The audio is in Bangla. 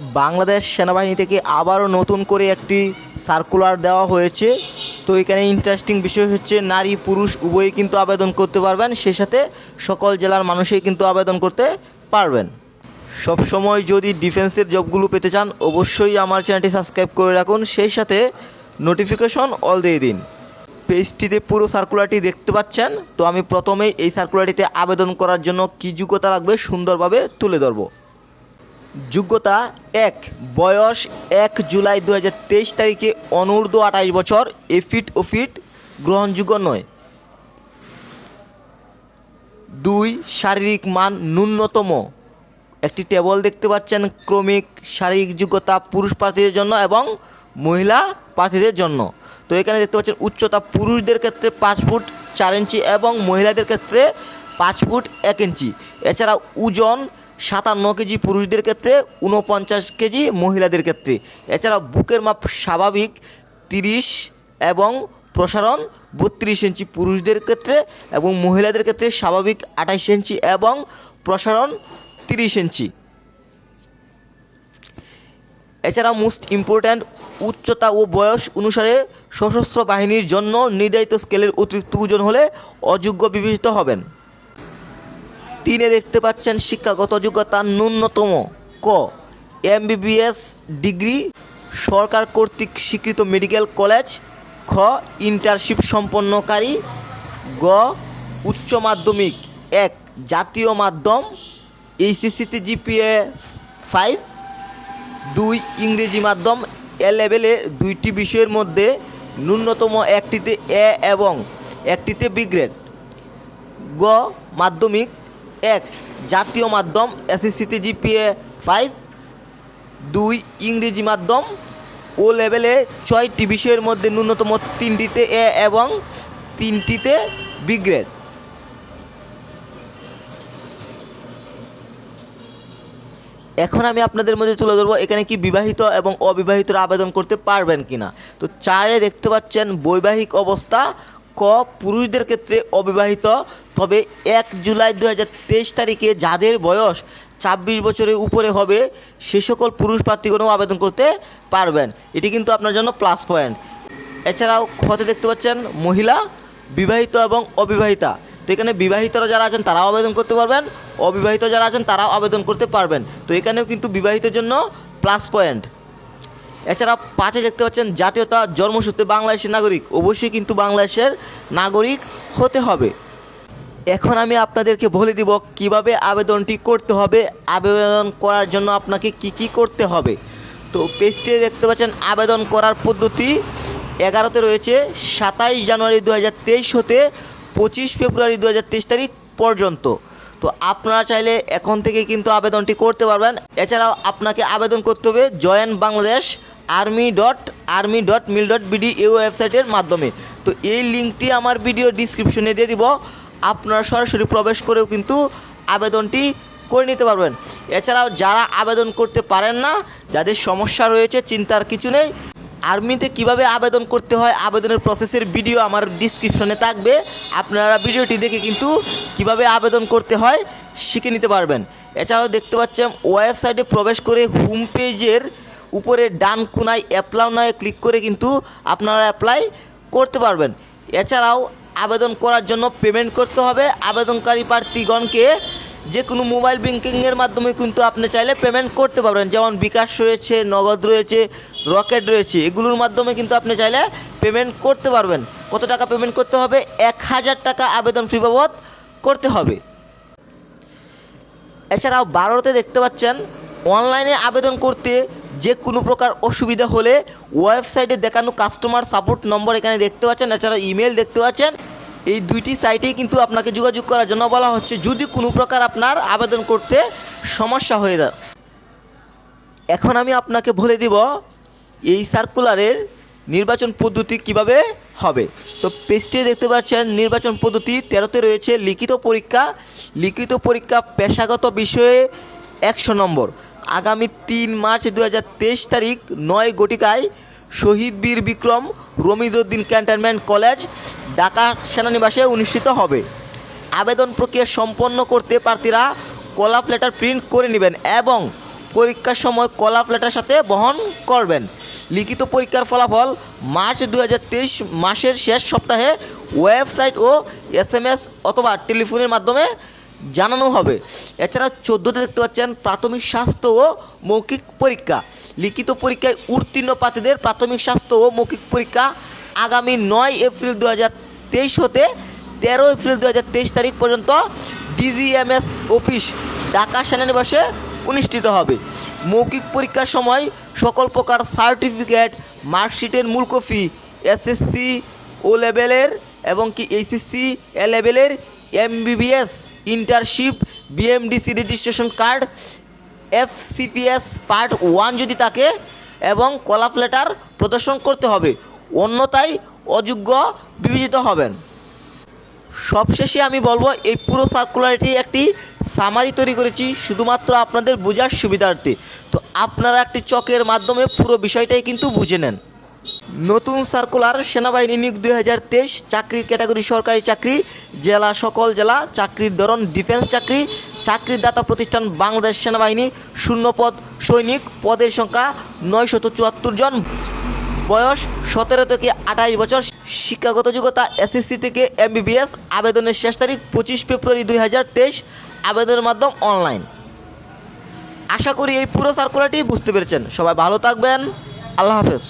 বাংলাদেশ সেনাবাহিনী থেকে আবারও নতুন করে একটি সার্কুলার দেওয়া হয়েছে। তো এখানে ইন্টারেস্টিং বিষয় হচ্ছে, নারী, পুরুষ উভয়ই কিন্তু আবেদন করতে পারবেন। সেই সাথে সকল জেলার মানুষই কিন্তু আবেদন করতে পারবেন। সব সময় যদি ডিফেন্সের জবগুলো পেতে চান, অবশ্যই আমার চ্যানেলটি সাবস্ক্রাইব করে রাখুন। সেই সাথে নোটিফিকেশন অল দিয়ে দিন। পেজটিতে পুরো সার্কুলারটি দেখতে পাচ্ছেন? তো আমি প্রথমেই এই সার্কুলারটিতে আবেদন করার জন্য কী যোগ্যতা লাগবে সুন্দরভাবে তুলে ধরবো। যোগ্যতা এক। বয়স এক জুলাই দু হাজার তেইশ তারিখে অনূর্ধ্ব আঠাশ বছর, এফিট ও ফিট গ্রহণযোগ্য নয়। দুই, শারীরিক মান ন্যূনতম। একটি টেবল দেখতে পাচ্ছেন, ক্রমিক শারীরিক যোগ্যতা পুরুষ প্রার্থীদের জন্য এবং মহিলা প্রার্থীদের জন্য। তো এখানে দেখতে পাচ্ছেন, উচ্চতা পুরুষদের ক্ষেত্রে পাঁচ ফুট চার ইঞ্চি এবং মহিলাদের ক্ষেত্রে পাঁচ ফুট এক ইঞ্চি। এছাড়া ওজন সাতান্ন কেজি পুরুষদের ক্ষেত্রে উনপঞ্চাশ কেজি মহিলাদের ক্ষেত্রে। এছাড়া বুকের মাপ স্বাভাবিক তিরিশ এবং প্রসারণ বত্রিশ ইঞ্চি পুরুষদের ক্ষেত্রে এবং মহিলাদের ক্ষেত্রে স্বাভাবিক আঠাশ ইঞ্চি এবং প্রসারণ তিরিশ ইঞ্চি। এছাড়া মোস্ট ইম্পর্ট্যান্ট উচ্চতা ও বয়স অনুসারে সশস্ত্র বাহিনীর জন্য নির্ধারিত স্কেলের অতিরিক্ত ওজন হলে অযোগ্য বিবেচিত হবেন। তিনে দেখতে পাচ্ছেন শিক্ষাগত যোগ্যতা ন্যূনতম। ক এমবিবিএস ডিগ্রি সরকার কর্তৃক স্বীকৃত মেডিকেল কলেজ। খ, ইন্টার্নশিপ সম্পন্নকারী। গ, উচ্চ মাধ্যমিক। এক, জাতীয় মাধ্যম। এইচএসসিতে জিপিএ ফাইভ। দুই, ইংরেজি মাধ্যম। এ লেভেলে দুইটি বিষয়ের মধ্যে ন্যূনতম একটিতে এ এবং একটিতে বি গ্রেড। গ, মাধ্যমিক। এক, জাতীয় মাধ্যম এসএসসিতে জিপিএ ফাইভ দুই, ইংরেজি মাধ্যম ও লেভেলে ছয়টি বিষয়ের মধ্যে ন্যূনতম তিনটিতে এ এবং তিনটিতে বি গ্রেড এখন আমি আপনাদের মধ্যে তুলে ধরবো এখানে কি বিবাহিত এবং অবিবাহিতরা আবেদন করতে পারবেন কিনা। তো চারে দেখতে পাচ্ছেন বৈবাহিক অবস্থা ক, পুরুষদের ক্ষেত্রে অবিবাহিত। তবে এক জুলাই দু হাজার তেইশ তারিখে যাদের বয়স ছাব্বিশ বছরের উপরে হবে, সে সকল পুরুষ প্রার্থীগণও আবেদন করতে পারবেন। এটি কিন্তু আপনার জন্য প্লাস পয়েন্ট এছাড়াও খতে দেখতে পাচ্ছেন মহিলা, বিবাহিত এবং অবিবাহিতা। তো এখানে বিবাহিতরা যারা আছেন, তারাও আবেদন করতে পারবেন। অবিবাহিত যারা আছেন, তারাও আবেদন করতে পারবেন। তো এখানেও কিন্তু বিবাহিতের জন্য প্লাস পয়েন্ট এছাড়া পাঁচে দেখতে পাচ্ছেন জাতীয়তা জন্মসূত্রে বাংলাদেশের নাগরিক। অবশ্যই কিন্তু বাংলাদেশের নাগরিক হতে হবে। এখন আমি আপনাদেরকে বলে দিব কীভাবে আবেদনটি করতে হবে। আবেদন করার জন্য আপনাকে কি কি করতে হবে। তো পেজটি দেখতে পাচ্ছেন আবেদন করার পদ্ধতি এগারোতে রয়েছে। সাতাইশ জানুয়ারি দু হাজার তেইশ হতে পঁচিশ ফেব্রুয়ারি দু হাজার তেইশ তারিখ পর্যন্ত। তো আপনারা চাইলে এখন থেকে কিন্তু আবেদনটি করতে পারবেন। এছাড়াও আপনাকে আবেদন করতে হবে join Bangladesh army dot army dot mil dot BD এই ওয়েবসাইটের মাধ্যমে। তো এই লিঙ্কটি আমার ভিডিও ডিসক্রিপশনে দিয়ে দিব। আপনারা সরাসরি প্রবেশ করেও কিন্তু আবেদনটি করে নিতে পারবেন। এছাড়াও যারা আবেদন করতে পারেন না, যাদের সমস্যা রয়েছে, চিন্তার কিছু নেই আর্মিতে কীভাবে আবেদন করতে হয়, আবেদনের প্রসেসের ভিডিও আমার ডিসক্রিপশনে থাকবে। আপনারা ভিডিওটি দেখে কিন্তু কীভাবে আবেদন করতে হয়, শিখে নিতে পারবেন। এছাড়াও দেখতে পাচ্ছেন ওয়েবসাইটে প্রবেশ করে হোম পেজের উপরে ডান কোনায় অ্যাপ্লাই নয় ক্লিক করে কিন্তু আপনারা অ্যাপ্লাই করতে পারবেন। এছাড়াও আবেদন করার জন্য পেমেন্ট করতে হবে। আবেদনকারী প্রার্থীগণকে যে কোনো মোবাইল ব্যাঙ্কিংয়ের মাধ্যমে কিন্তু আপনি চাইলে পেমেন্ট করতে পারবেন। যেমন বিকাশ রয়েছে, নগদ রয়েছে, রকেট রয়েছে, এগুলোর মাধ্যমে কিন্তু আপনি চাইলে পেমেন্ট করতে পারবেন। কত টাকা পেমেন্ট করতে হবে? এক হাজার টাকা আবেদন ফি বাবদ করতে হবে। এছাড়াও বারোতে দেখতে পাচ্ছেন, অনলাইনে আবেদন করতে যে কোনো প্রকার অসুবিধা হলে ওয়েবসাইটে দেখানো কাস্টমার সাপোর্ট নম্বর এখানে দেখতে পাচ্ছেন। এছাড়াও ইমেল দেখতে পাচ্ছেন। এই দুইটি সাইটেই কিন্তু আপনাকে যোগাযোগ করার জন্য বলা হচ্ছে, যদি কোনো প্রকার আপনার আবেদন করতে সমস্যা হয়ে যায়। এখন আমি আপনাকে বলে দিব, এই সার্কুলারের নির্বাচন পদ্ধতি কীভাবে হবে। তো পেজটি দেখতে পাচ্ছেন, নির্বাচন পদ্ধতি তেরোতে রয়েছে, লিখিত পরীক্ষা। লিখিত পরীক্ষা পেশাগত বিষয়ে একশো নম্বর। আগামী তিন মার্চ দু হাজার তেইশ তারিখ, নয় গটিকায় শহীদ বীর বিক্রম রমিদুদ্দিন ক্যান্টনমেন্ট কলেজ, ঢাকা সেনানিবাসে অনুষ্ঠিত হবে। আবেদন প্রক্রিয়া সম্পন্ন করতে প্রার্থীরা কলাপ লেটার প্রিন্ট করে নেবেন এবং পরীক্ষার সময় কলা প্লেটার সাথে বহন করবেন। লিখিত পরীক্ষার ফলাফল মার্চ দু হাজার তেইশ মাসের শেষ সপ্তাহে ওয়েবসাইট ও এস অথবা টেলিফোনের মাধ্যমে জানানো হবে। এছাড়া চোদ্দোতে দেখতে পাচ্ছেন প্রাথমিক স্বাস্থ্য ও মৌখিক পরীক্ষা। লিখিত পরীক্ষায় উত্তীর্ণ প্রার্থীদের প্রাথমিক স্বাস্থ্য ও মৌখিক পরীক্ষা আগামী নয় এপ্রিল দু হতে তেরো এপ্রিল দু তারিখ পর্যন্ত ডিজিএমএস অফিস ঢাকা সেনানিবাসে অনুষ্ঠিত হবে। মৌখিক পরীক্ষার সময় সকল প্রকার সার্টিফিকেট, মার্কশিটের মূল কপি, এসএসসি ও লেভেলের এবং কি এইচএসসি এ লেভেলের MBBS, internship, BMDC registration card FCPS part one যদি থাকে এবং কলাপ লেটার প্রদর্শন করতে হবে, অন্যথায় অযোগ্য বিবেচিত হবেন। সবশেষে আমি বলব, এই পুরো সার্কুলারটি একটি সামারি তৈরি করেছি, শুধুমাত্র আপনাদের বোঝার সুবিধার্থে। তো আপনারা একটি চকের মাধ্যমে পুরো বিষয়টাই কিন্তু বুঝে নেন। নতুন সার্কুলার সেনাবাহিনী নিয়োগ দুই হাজার তেইশ, চাকরির ক্যাটাগরি সরকারি চাকরি, জেলা সকল জেলা, চাকরির ধরন ডিফেন্স চাকরি চাকরির দাতা প্রতিষ্ঠান বাংলাদেশ সেনাবাহিনী শূন্যপদ সৈনিক পদের সংখ্যা নয়শত চুয়াত্তর জন। বয়স সতেরো থেকে আঠাশ বছর। শিক্ষাগত যোগ্যতা এসএসসি থেকে এমবিবিএস। আবেদনের শেষ তারিখ পঁচিশ ফেব্রুয়ারি দুই হাজার তেইশ। আবেদনের মাধ্যম অনলাইন। আশা করি এই পুরো সার্কুলারটি বুঝতে পেরেছেন। সবাই ভালো থাকবেন। আল্লাহ হাফেজ।